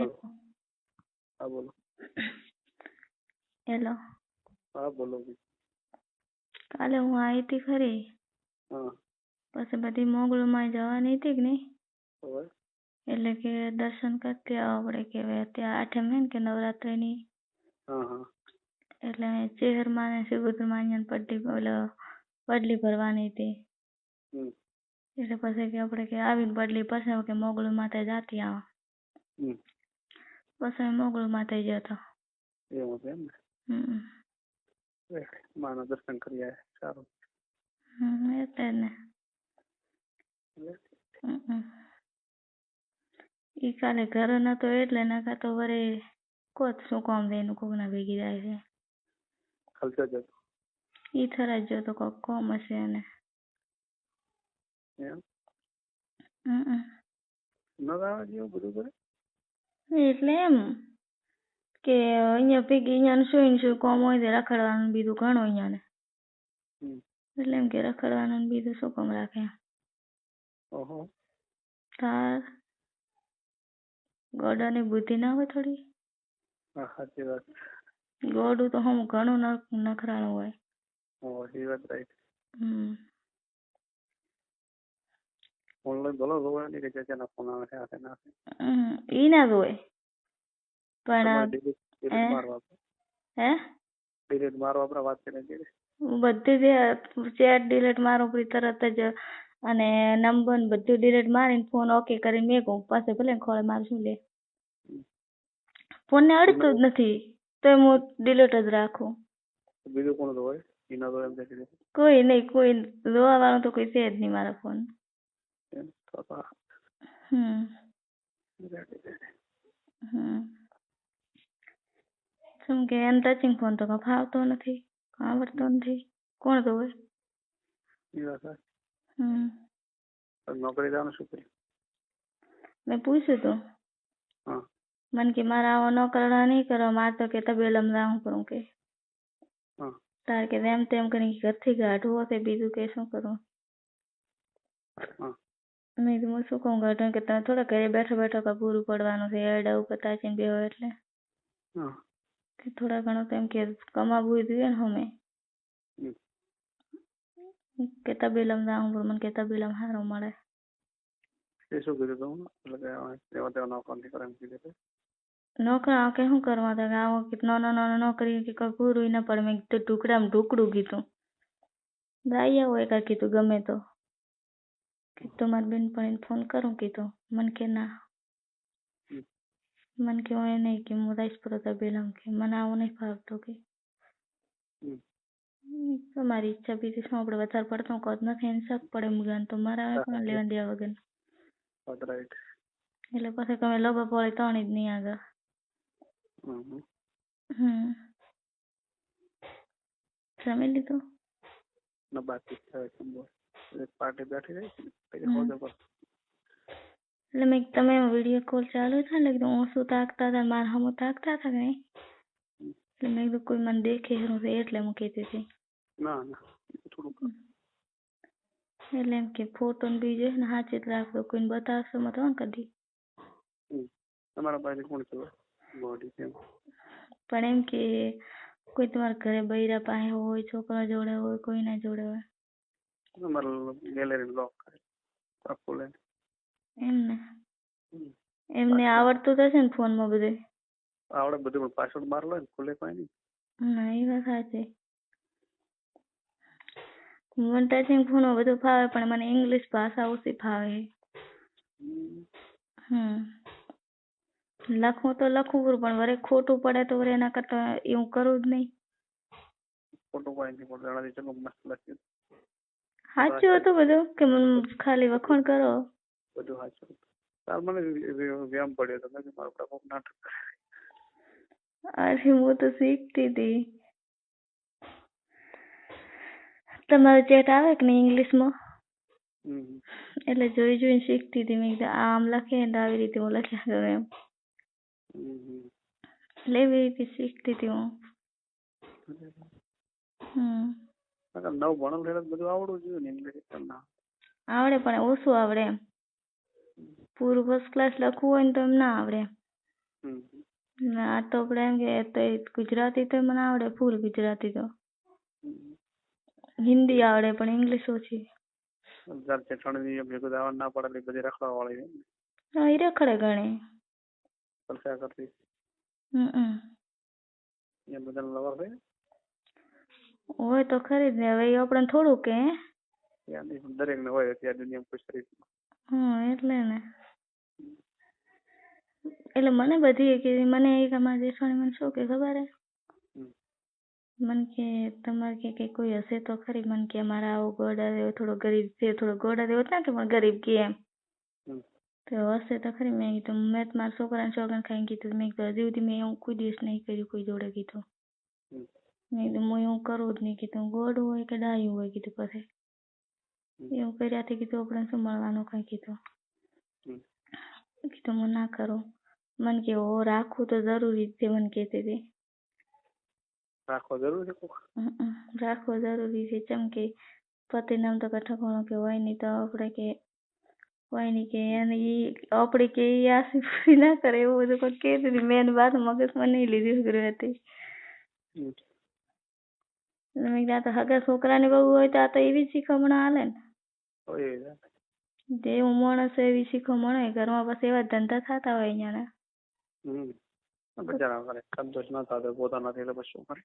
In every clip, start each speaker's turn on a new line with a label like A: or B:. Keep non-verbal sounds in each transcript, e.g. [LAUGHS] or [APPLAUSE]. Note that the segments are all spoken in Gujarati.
A: હા બોલો.
B: હેલો.
A: હા બોલો
B: કાલે હું આવી હતી ખરી?
A: હા.
B: પછી બધી મોગળમાં જવાની હતી કે નહીં?
A: હવે?
B: એટલે કે દર્શન કરતી આવો આપણે કે ત્યાં આઠમ હે ને કે નવરાત્રિની?
A: હા હા.
B: એટલે ચેહરમાં ને સિબુદ્રમાં અહીંયા પડલી ઓલો પડલી ભરવાની હતી.
A: હમ.
B: એટલે પછી કે આપણે કે આવીને પડલી પછી કે મોગલું માથે જાતી આવો. પછી અમે મોગલમાં થઈ ગયા હતા
A: એવું છે એમ ને માના દર્શન કરી આવ્યા સારું
B: એટલે ને ઈ કાલે ઘરે નતો એટલે નકા તો વરે કોત શું કામ દે એનું કોકના ભેગી જાય છે
A: ખલતો જતો
B: ઈ થરા જો તો કોક કોમ હશે એને
A: એમ
B: હમ
A: ન જેવું બધું કરે
B: એટલે એમ કે અહીંયા ભેગી અહીંયા શું શું કોમ હોય તે રખડવાનું બીજું ઘણું અહીંયા ને એટલે એમ કે રખડવાનું બીજું શું કોમ રાખે
A: ઓહો.
B: તાર ગોડાની બુદ્ધિ ના હોય થોડી?
A: સાચી વાત.
B: ગોડું તો હમ ઘણું નખ- નખરાળું હોય. હમ.
A: ઓનલાઈન બોલો જોવાની કે જેના ફોન આવે છે આ ને
B: ઈ ના જ હોય
A: તમારે
B: પણ હે?
A: મારવા
B: હે
A: આપણે વાત
B: કરીએ બધી જે ચેટ ડિલીટ મારો પછી તરત જ અને નંબર બધું ડિલીટ મારીને ફોન ઓકે કરીને કહું પાસે ભલે ખોળે મારું શું લે ફોન ને અડતું જ નથી તો હું ડિલીટ જ રાખું
A: બીજું કોણ હોય એના તો એમ
B: કોઈ નહીં કોઈ જોવા વાળો તો કોઈ છે જ નહીં મારા ફોન
A: તો તો
B: હમ શું કે એમ ટચિંગ ફોન તો કાંઈ ફાવતો નથી આવડતો નથી કોણ હોય
A: એ.
B: હમ
A: નોકરી જવાનું શું કર્યું
B: મેં પૂછ્યું તું મને કે મારા આવો ન કરવા નહીં કરવા મારે તો કે તબેલમ હું કરું કે તાર કે એમ તેમ કરીને ઘરથી કાઢવો છે બીજું કે શું કરું
A: હા
B: મેં કીધું હું શું કહું કાઢું કે તમે થોડા ઘરે બેઠા બેઠા કાંઈ પૂરું પડવાનું છે એડા ઉપર તાચીને બેહો એટલે
A: હા
B: કે થોડા ઘણું તો એમ કે કમાવવું જોઈએ ને હમે
A: હમ.
B: કે તબેલમ જાઉં પણ મને કે તબેલમ સારું મળે
A: એ શું કીધું તું એટલે કે એવા તેવા નોકર નથી કરે એમ કીધું તે.
B: નોકરા કે શું કરવા હતા કે આવો કે નાનો નાનો નોકરી કે કોઈ પૂરું ન પડે મેં કીધું ટુકડામાં ટુકડું કીધું રાઈ આવો એકા કીધું ગમે તો કીધું મારી બેનપણીને ફોન કરું કીધો મને કે ના. મન કે હું નહીં કે હું રાજપુર હતા બેલમ કે મને આવું નહીં ફાવતો કે. તમારી ઈચ્છા બીજી શું આપણે વધારે પડતો કદ નથી એને શક પડે મુગાન તો મારા પણ લેવા દેવા વગર. એટલે પછી તમે લોભા પડે ત્રણ જ નહીં આગળ.
A: હમ.
B: જમી લીધું?
A: ને બાકી છે જમવું. એક પાર્ટી બેઠી રહી છે ને, પછી
B: હમ.
A: હોદે પર.
B: એટલે મેં તમે વિડીયો કોલ ચાલુ છે ને એટલે હું શું તાકતા હતા ને મારા હમું તાકતા હતા કે નહીં
A: હમ.
B: એટલે મેં કીધું કોઈ મને દેખે છે હું એટલે હું કહેતી હતી
A: ના ના એ તો થોડુંક
B: એટલે એમ કે ફોટો ને બીજું છે ને સાચી જ રાખજો કોઈને બતાવશો મત હો ને કદી
A: હમ. તમારા પાસે કોણ છે બોડી કેમ
B: પણ એમ કે કોઈ તમારા ઘરે બૈરા પાસે હોય છોકરા જોડે હોય કોઈના જોડે હોય
A: તમારું ગેલેરી બ્લોક કરે આખું લઈને
B: એમ ને. એમને આવડતું તો હશે ને ફોનમાં બધું
A: આવડે બધું પણ પાસવર્ડ માર લો ખુલે કોઈ નહીં
B: ના એ વાત સાચી મને ટચિંગ ફોનમાં બધું ફાવે પણ મને ઇંગ્લિશ ભાષા ઓછી ફાવે
A: હમ.
B: લખવું તો લખવું પૂરું પણ વરે ખોટું પડે તો વરે એના કરતા એવું કરવું જ નહીં
A: ખોટું કોઈ નહીં પણ જણાવી ચલો મસ્ત લખ્યું
B: સાચું હતું બધું? કે ખાલી વખાણ કરો?
A: બધું સાચું તાર મને વ્ય- વ્ય- વ્યાયામ પડ્યો તો મેં મારું પ્રકોપ નાટક
B: અરે હું તો શીખતી હતી. તમારો ચેટ આવે કે નહીં ઇંગ્લિશમાં. એટલે જોઈ જોઈને શીખતી હતી. મેં કીધું આમ લખે ને આવી રીતે હું લખ્યા કરું એમ. એટલે એવી રીતે શીખતી હતી હું. હમ.
A: નવ ભણેલું એટલે બધું આવડવું જોઈએ ને ઇંગ્લિશ ના.
B: આવડે પણ ઓછું આવડે એમ. પૂરું ફર્સ્ટ ક્લાસ લખવું હોય ને તો એમ ના આવડે. એમ આ તો આપણે એમ કે તો ગુજરાતી તો મને આવડે ફૂલ ગુજરાતી તો. હિન્દી આવડે પણ ઇંગ્લિશ ઓછી.
A: ભેગું દાવા ના પડે એટલે બધી રખડવા વાળી છે
B: હા એ રખડે ઘણી.
A: કરતી.
B: હમ
A: એ બધા લવર છે
B: હોય તો ખરી જ ને હવે એ આપણને થોડું કે હે?
A: દરેક ને હોય અત્યારે દુનિયામાં ખુશ રહી
B: હમ એટલે ને એટલે મને બધી કે મને એક અમારા જેઠાણી મને શું કે ખબર હે
A: હમ.
B: મને કે તમારે કે કે કોઈ હશે તો ખરી મને કે મારા આવો ગોડા જેવો થોડો ગરીબ છે થોડો ગોડા જેવો ના કે પણ ગરીબ કે એમ
A: હમ.
B: તો હશે તો ખરી મેં કીધું મેં તો મારા છોકરાને છોકરાને ખાઈને કીધું મેં કીધું હજી સુધી મેં એવું કોઈ દિવસ નહીં કર્યું કોઈ જોડે કીધું
A: હમ.
B: મેં કીધું હું એવું કરું જ નહીં કીધું ગોડું હોય કે ડાયું હોય કીધું પછી. એવું કર્યાથી કીધું આપણે શું મળવાનું કઈ કીધું. કીધું હું ના કરું. મને કે ઓ રાખવું તો જરૂરી જ છે મને કહેતી હતી.
A: રાખવો જરૂરી.
B: રાખવો જરૂરી છે. ચમ કે પતિ નામ તો કઈ ઠકાણું કે હોય નહીં તો આપણે કે હોય નહીં કે એને એ આપણે કે એ આશી પૂરી ના કરે એવું બધું કોઈ કહેતી હતી. મેં એની વાત મગજમાં નહીં લીધી હતી. મેં કીધું આ તો હગા છોકરાની બહુ હોય તો આ તો એવી જ શીખામણ હાલે ને
A: હોય એ જ.
B: જેવું માણસ હોય એવી શીખામણ હોય ઘરમાં પછી એવા ધંધા થતા હોય અહીંયાના
A: હમ બચારા કરે સંતોષ ના થતો પોતાનાથી એટલે પછી શું કરે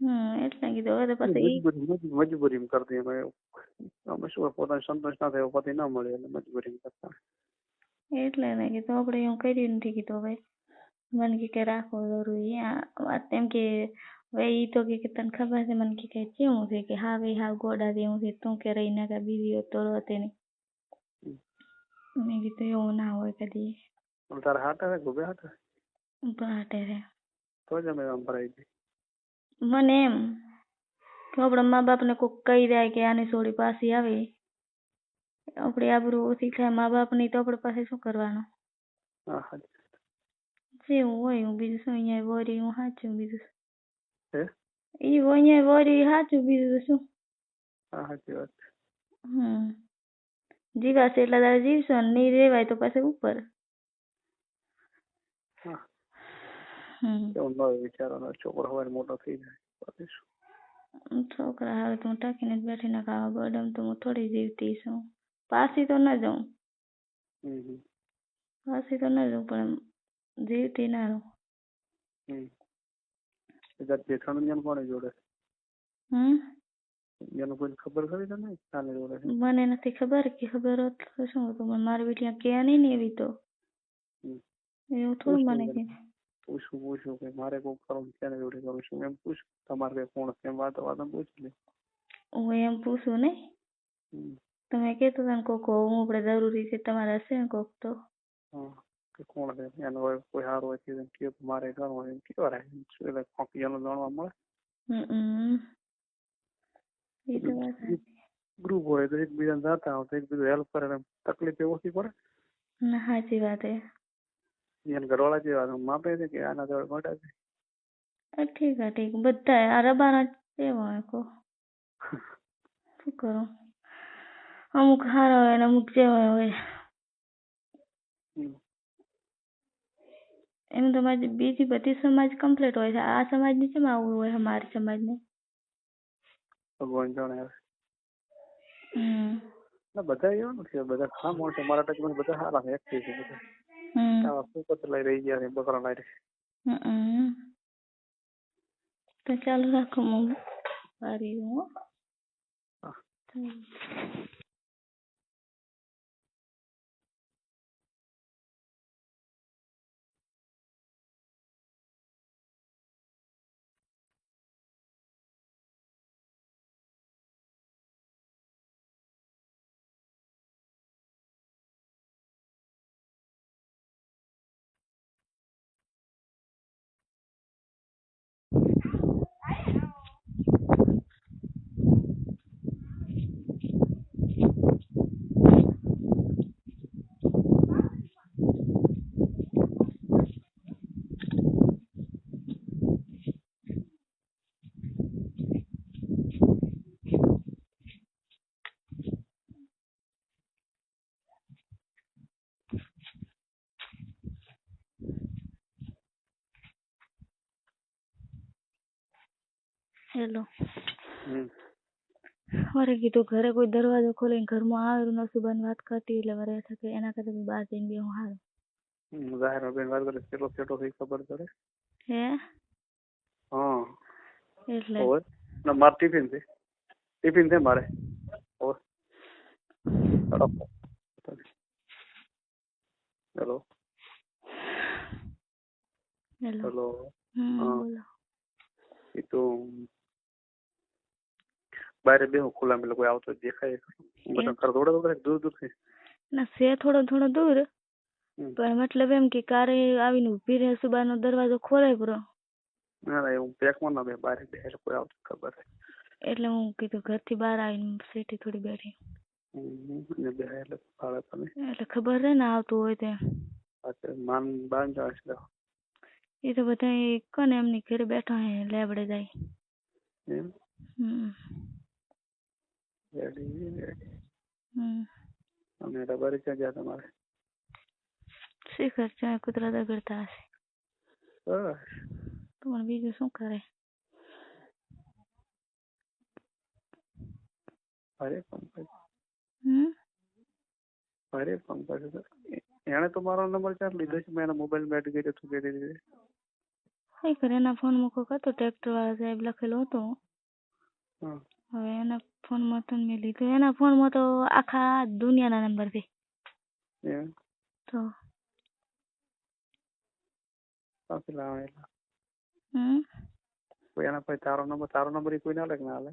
B: હમ એટલે કીધું હવે તો પછી ઈ
A: મજબૂરી મજ- મજબૂરીમાં કરતી અમે અમે શું હોય, પોતાને સંતોષ ના થયો પતિ ના મળે એટલે મજબૂરીમાં કરતા
B: એટલે મેં કીધું આપણે એવું કર્યું નથી કીધું હવે મને કે કે રાખવો જરૂરી આ વાત એમ કે હવે ઈ તો કે કે તને ખબર છે મને કે કે કેવું છે કે હા ભાઈ હા ગોડા જેવું છે તું કે રહી ના કા બીવી હોત તો રોત એની
A: હમ.
B: મેં કીધું એવું ના હોય કદી
A: પણ તારે હાથ આવે ગોબે હાથ આવે
B: બાટે છે
A: તો જ અમે આમ ભરાઈ ગઈ
B: મને એમ કે આપણા મા બાપને કોક કહી દે કે આની છોડી પાછી આવે આપણી આબરૂ ઓછી થાય મા બાપની તો આપણે પાસે શું કરવાનું
A: હા હા
B: જેવું હોય હું બીજું શું અહીંયા વરી હું સાચું બીજું
A: હે?
B: ઈ હોય અહીંયા વરી સાચું તો શું?
A: હા સાચી વાત. છે.
B: હમ. જીવાશે એટલા દાડા જીવશો ને નહીં રેવાય તો પછી ઉપર.
A: હા. એવું ન વિચારવાનો છોકરો ને મોટો થઈ જાય
B: છોકરા હાલ તો હું ટાંકીને જ બેઠી ના ખાવા બડમ તો હું થોડી જીવતી છું. પાછી તો ન જાઉં. પાછી તો ન જાઉં પણ જીવતી ના રહું.
A: કદાચ જેઠાણું એનું કોને જોડે
B: હમ
A: એનું કોઈ ખબર ખરી તને કાને જોડે છે
B: મને નથી ખબર કે ખબર હોત તો શું હતું પણ મારી બેટી કે નહીં ને એવી તો
A: હમ.
B: એવું થોડું મને કે
A: પૂછું પૂછું કે મારે કોઈ કરું કેને જોડે કરું છું એમ પૂછ તમારે કઈ કોણ છે એમ વાતો વાતો પૂછી લે
B: હું એમ પૂછું નહીં
A: હમ.
B: તમે કહેતો હતા ને કોક હોવું આપણે જરૂરી છે તમારે હશે ને કોક તો
A: હા કે કોણ છે? એનો હોય કોઈ સારું હોય કે કે મારે કરવું એમ કેવા રહે? એટલે કોક એનો જાણવા મળે?
B: એ તો વાત
A: ગ્રુપ હોય તો એકબીજાને જાતા હોય તો એકબીજું હેલ્પ કરે તકલીફ એ ઓછી પડે?
B: ના સાચી વાત એ
A: એને ઘરવાળા જેવા માપે છે કે આના જોડે મોટા છે?
B: ઠીક હે ઠીક. બધા આ રબાના હોય કો? [LAUGHS] શું કરું? અમુક સારા હોય ને અમુક જેવા હોય
A: હમ.
B: એમ તો મારી બીજી બધી સમાજ કમ્પ્લીટ હોય છે. આ સમાજની કેમ આવું હોય અમારી સમાજને?
A: ભગવાન જાણે હવે.
B: હમ.
A: ના બધા એવા નથી બધા ઘણા માણસો મારા ટચમાં બધા સારા છે. એક્ટિવ છે બધા.
B: હમ.
A: આવા સુપત લઈ રહી ગયા છે બકરા લાઈ
B: હમ. તો ચાલો રાખો હું સારી હું. હો. હેલો
A: હમ
B: મારે કીધું ઘરે કોઈ દરવાજો ખોલીને ઘરમાં આવેલું નસુબાની વાત કરતી એટલે વરે થકે એના કરતા મેં બહાર જઈને બેહું હારું
A: હમ, જાહેરમાં બેન વાત કરે કેટલો ફેટો થઈ ખબર પડે
B: હે
A: હા
B: એટલે
A: હોય ના મારે ટિફિન છે ટિફિન છે મારે હોય હેલો
B: હેલો
A: હેલો
B: હમ
A: હા.
B: બોલો
A: એ તો બારે બે ખુલ્લા મેં કોઈ આવતો દેખાય ખરો. બધા ઘર થોડા થોડા દૂર દૂર છે
B: ના છે થોડો થોડો દૂર
A: હમ.
B: પણ મતલબ એમ કે કારે આવીને ઊભી રહે સુબાનો દરવાજો ખોલે પૂરો
A: ના ના એવું પેકમાં ના બે બારે બે એટલે કોઈ આવતું ખબર છે
B: એટલે હું કીધું ઘરથી બહાર આવીને સીટી થોડી બેઠી
A: હમ, અને બે એટલે ભાડે તમે
B: એટલે ખબર રહે ને આવતું હોય તે
A: પાછળ માન બાન જાય છે
B: એ તો બધા એ કોને એમની ઘરે બેઠા હે લેબડે જાય
A: એમ
B: હમ
A: રેડી રેડી
B: હમ બીજું શું કરે
A: અરે પંકજ
B: હમ
A: અરે પંકજ એણે તો મારો નંબર ક્યાં લીધો છે મેં મોબાઈલમાં એડ કર્યો તું કહેતી હતી
B: એના ફોન મૂકો હતો ટ્રેક્ટર વાળા સાહેબ લખેલો હતો હવે એના ફોનમાં તો મેં લીધો એના ફોનમાં તો આખા દુનિયાના નંબર છે. તો
A: કાફી લાવેલા કોઈ એના પાસે તારો નંબર તારો નંબર કોઈ ના ના લે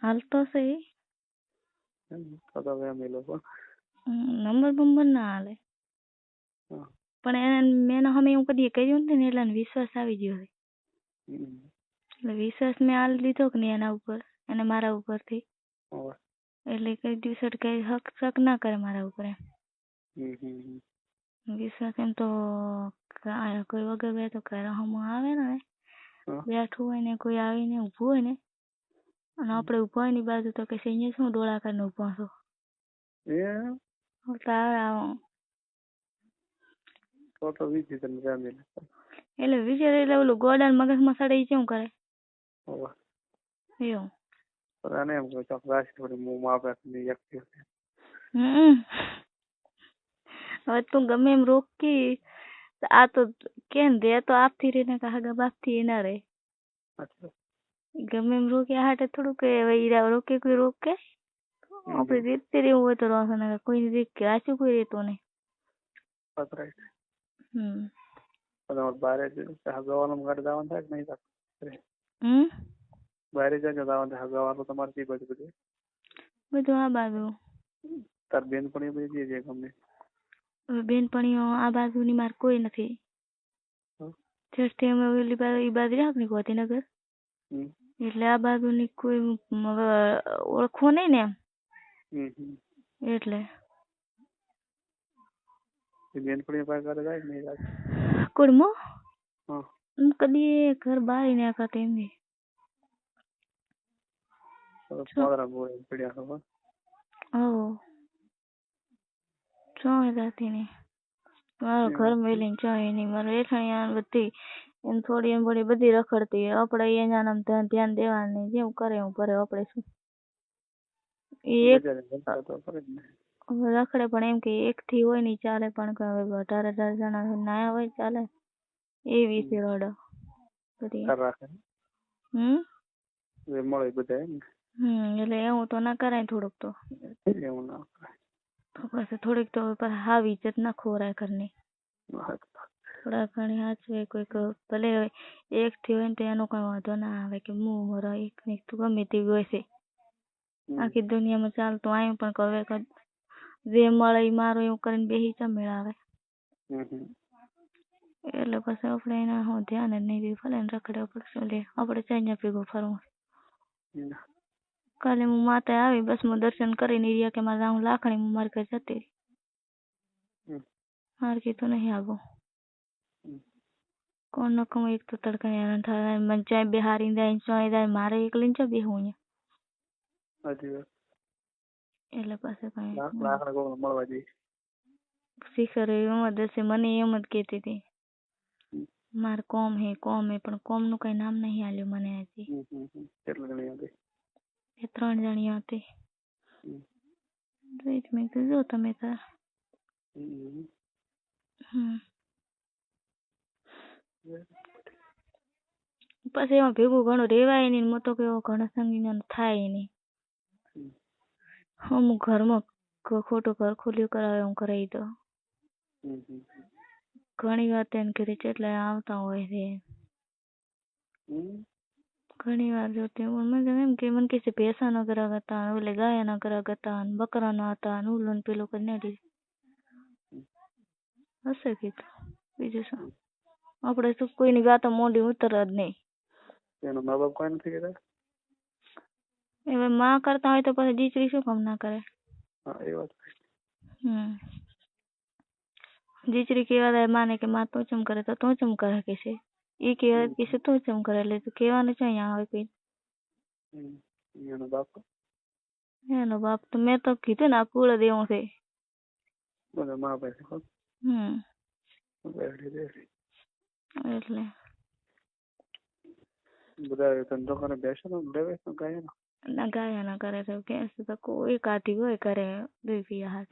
B: હાલ
A: તો લે
B: છે
A: તો તો અમે લોકો.
B: નંબર બંબર ના હાલે પણ એને મેં હમે એવું કદી કહ્યું ને એટલે વિશ્વાસ આવી ગયો છે. એટલે વિશ્વાસ મેં હાલ લીધો કે નહીં એના ઉપર અને મારા ઉપરથી
A: હવે.
B: એટલે કઈ દિવસે કઈ હક શક ના કરે મારા ઉપર એમ
A: હમ હમ હમ.
B: વિશ્વાસ એમ તો કાંઈ કોઈ વગર બે તો ઘરે હમો આવે ને
A: હા.
B: બેઠું હોય ને કોઈ આવીને ઊભું હોય ને અને આપણે ઊભા હોય ની બાજુ તો કે અહીંયા શું ડોળા કરીને ઊભા છો
A: એમ
B: હું તો આવે આવો
A: તો તો વીજી તને જામી લે
B: એટલે વિચાર એટલે ઓલું ગોડાન મગજમાં સડે ઈ કેવું કરે
A: હવે
B: એવું
A: પણ આને એમ કહું ચોક રાશિ થોડી મોંમાં આપે ને વ્યક્તિ
B: હમ હવે તું ગમે એમ રોકી તો આ તો કેમ રે તો આપથી રહીને કાગા બાપથી એ ના રહે
A: અચ્છા
B: ગમે એમ રોક્યા હાટે થોડું કે હવે ઈરા રોકે કોઈ રોકે આપણે રીતથી રહેવું હોય તો રોશે ને કોઈ રીત કે રાખ્યું કોઈ રહેતો નહીં
A: પતરાય
B: હમ
A: તમારે બારે હગાવાનું ગાડી જવાનું થાય કે નહીં થતું?
B: હમ?
A: બારે જાય જવાનું થાય હગાવાનું તમારે કઈ બાજુ બધું.
B: બધું આ બાજુ.
A: તાર બેન બધી જે ગમે.
B: બેનપણીઓ આ બાજુની માર કોઈ નથી. છઠ્ઠી અમે ઓલી બાજુ ઈ બાજુ રહ્યા ને ગોધીનગર એટલે આ બાજુની કોઈ હવે ઓળખો નહીં ને એમ. એટલે.
A: એ બેન પણ એ પાસે ઘરે જાય? ને
B: કુડમો
A: હા.
B: ચોય જાતી નહીં મારો
A: એવું
B: ઘર? મેલીને ચોય નહીં મારે રેઠાણી બધી એમ થોડી એમ થોડી બધી રખડતી આપણે એના નામ ધ્યાન ધ્યાન દેવાનું નહીં જેવું કરે એવું કરે આપણે શું. એ એક
A: બજારે જમતા તો કરે જ ને.
B: રખડે પણ એમ કે એક થી હોય નહીં ચાલે પણ કે હવે અઢાર અઢાર જણા નાયા હોય ચાલે. એ વિશે રડો બધી
A: ઘર રાખે
B: હમ
A: એ મળે બધા એમ
B: હમ એટલે એવું તો ના કરાય થોડુંક તો
A: ને એવું ના કરાય.
B: તો પછી થોડીક તો પછી હાવ ઇજ્જત ના ખોરાય ઘરની
A: હા.
B: થોડા ઘણી હાચવે કોઈક ભલે એક થી હોય ને તો એનો કઈ વાંધો ના આવે કે હું મારા એક ને એક તો ગમે તેવી હોય છે
A: હમ.
B: આખી દુનિયામાં ચાલતું આયું પણ કે હવે કદ- જે મળે ઈ મારો એવું કરીને બેહી ચા મેળાવે
A: હમ હમ.
B: એટલે પછી આપણે એના હું ધ્યાન જ નહીં દઈએ ભલે ને રખડે આપણે શું લે આપણે ચાઈ ભેગું ફરવું
A: હમ.
B: કાલે હું માતા આવી બસ હું દર્શન કરીને ઈ રહ્યા કે મારે હું લાખણી હું મારી ઘરે જતી રહી
A: હમ.
B: મારે કીધું નહીં આવું
A: હમ.
B: કોણ નકમ એક તો તડકા હેરાન થાય મને ચાય બેહારી જાય ચોય જાય મારે એકલીને ચા બેહું અહીંયા
A: હજી વાત.
B: એટલે પછી કઈ
A: લાખ લાકડા કોઈને મળવા જઈએ
B: શિખર એમ જ હશે મને એમ જ કહેતી હતી
A: હમ.
B: મારે કોમ હે કોમ હે પણ કોમનું કઈ નામ નહીં આલ્યું મને હજી
A: હમ હમ હમ કેટલી જણી હતી
B: એ ત્રણ જણીઓ હતી
A: હમ
B: જોઈ જ મેં કીધું જો તમે તાર
A: હમ
B: હમ પછી એમાં ભેગું ઘણું રેવાય નહીં ને મોટો કેવો ઘણો સંગીનો થાય નહીં
A: હમ
B: અમુક ઘરમાં ખ- ખોટું ઘર ખોલ્યું કરાવે હું કરાવી દઉં
A: હમ હમ
B: ઘણી વાર તેને ઘરે કેટલા આવતા હોય છે
A: હમ
B: ઘણી વાર જો તે મને તો એમ કે મને કે છે ભેંસાનો ગ્રાહક હતા ને ઓલે ગાયના ગ્રાહક હતા ને બકરાનો હતા ને ઓલું ને પેલું કરીને નાખી હશે કીધું બીજું શું આપણે તો કોઈની વાતો મોઢી ઉતર જ નહીં
A: એના મા બાપ કોઈ નથી કહેતા
B: હવે માં કરતા હોય તો પછી દીકરી શું કામ ના કરે
A: હા એ વાત
B: હમ દીકરી કેવા જાય માને કે માં તું ચમ કરે તો તું ચમ કરે કે છે ઈ કે કે છે તું ચમ કરે એટલે તો કહેવાનું છે અહીંયા આવે કોઈ
A: હમ એનો બાપ
B: એનો બાપ તો મેં તો કીધું ને આ કુળ દેવું છે
A: બધા મા પાસે ખબર
B: હમ
A: બેઠી બેઠી
B: એટલે
A: બધા ધંધો કરે બેસે ને લેવે ને ગાય
B: ના ગાયા ના કરે તો કે તો કોઈ કાઢી હોય કરે દૂધ પીવા હાટ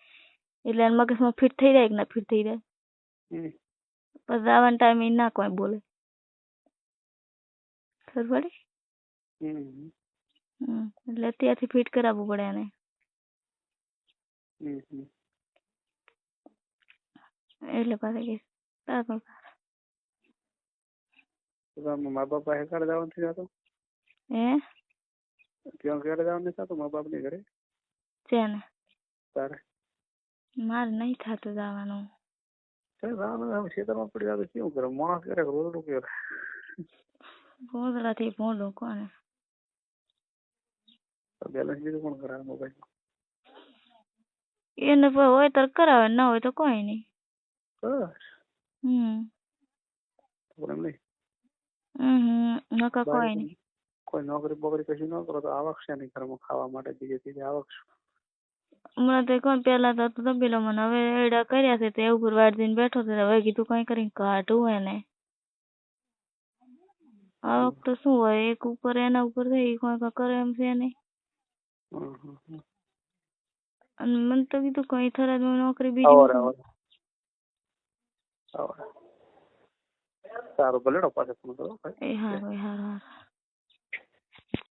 B: એટલે એના મગજમાં ફિટ થઈ જાય કે ના ફિટ થઈ જાય
A: હમ.
B: પછી દાવાના ટાઈમે ના કોઈ બોલે ખબર પડી
A: હમ.
B: હમ એટલે અત્યારથી ફિટ કરાવવું પડે એને
A: હમ. હમ.
B: એટલે પાછા કે તારું
A: તો તારા મા બાપ પાસે ક્યારે જવાનું નથી થતું
B: હે
A: ત્યાં ક્યારે જવાનું નથી થતું મા બાપ ની ઘરે
B: છે ને
A: તારે
B: મારે નહીં થતું જવાનું
A: ખેતરમાં પડી કેવું કરે? માણસ કરે
B: ભોંડું કોને?
A: બેલેન્સ બીજું કોણ કરે મોબાઈલ
B: એને પછી હોય તો કરાવે ના હોય તો કોઈ નહીં
A: બસ.
B: હમ.
A: પ્રોબ્લેમ નહીં
B: હમ નકા કોઈ નહીં
A: કોઈ નોકરી બોકરી કશું ન કરો તો આવક છે નહીં ઘરમાં ખાવા માટે બીજે આવક?
B: હમણાં તો કોણ પેલા તો તબેલો મને. હવે એડા કર્યા છે તે ઉપર વાર દઈને બેઠો છે. હવે કીધું કઈ કરીને કાઢું એને આ વખતે શું હોય? એક ઉપર એના ઉપર થઈ કોઈ કઈ કરે એમ છે નહીં. અને મને તો કીધું કઈ થરાદ નોકરી બીજી
A: સારું ભલે પાછો ફોન કરો
B: એ હારું એ હારું.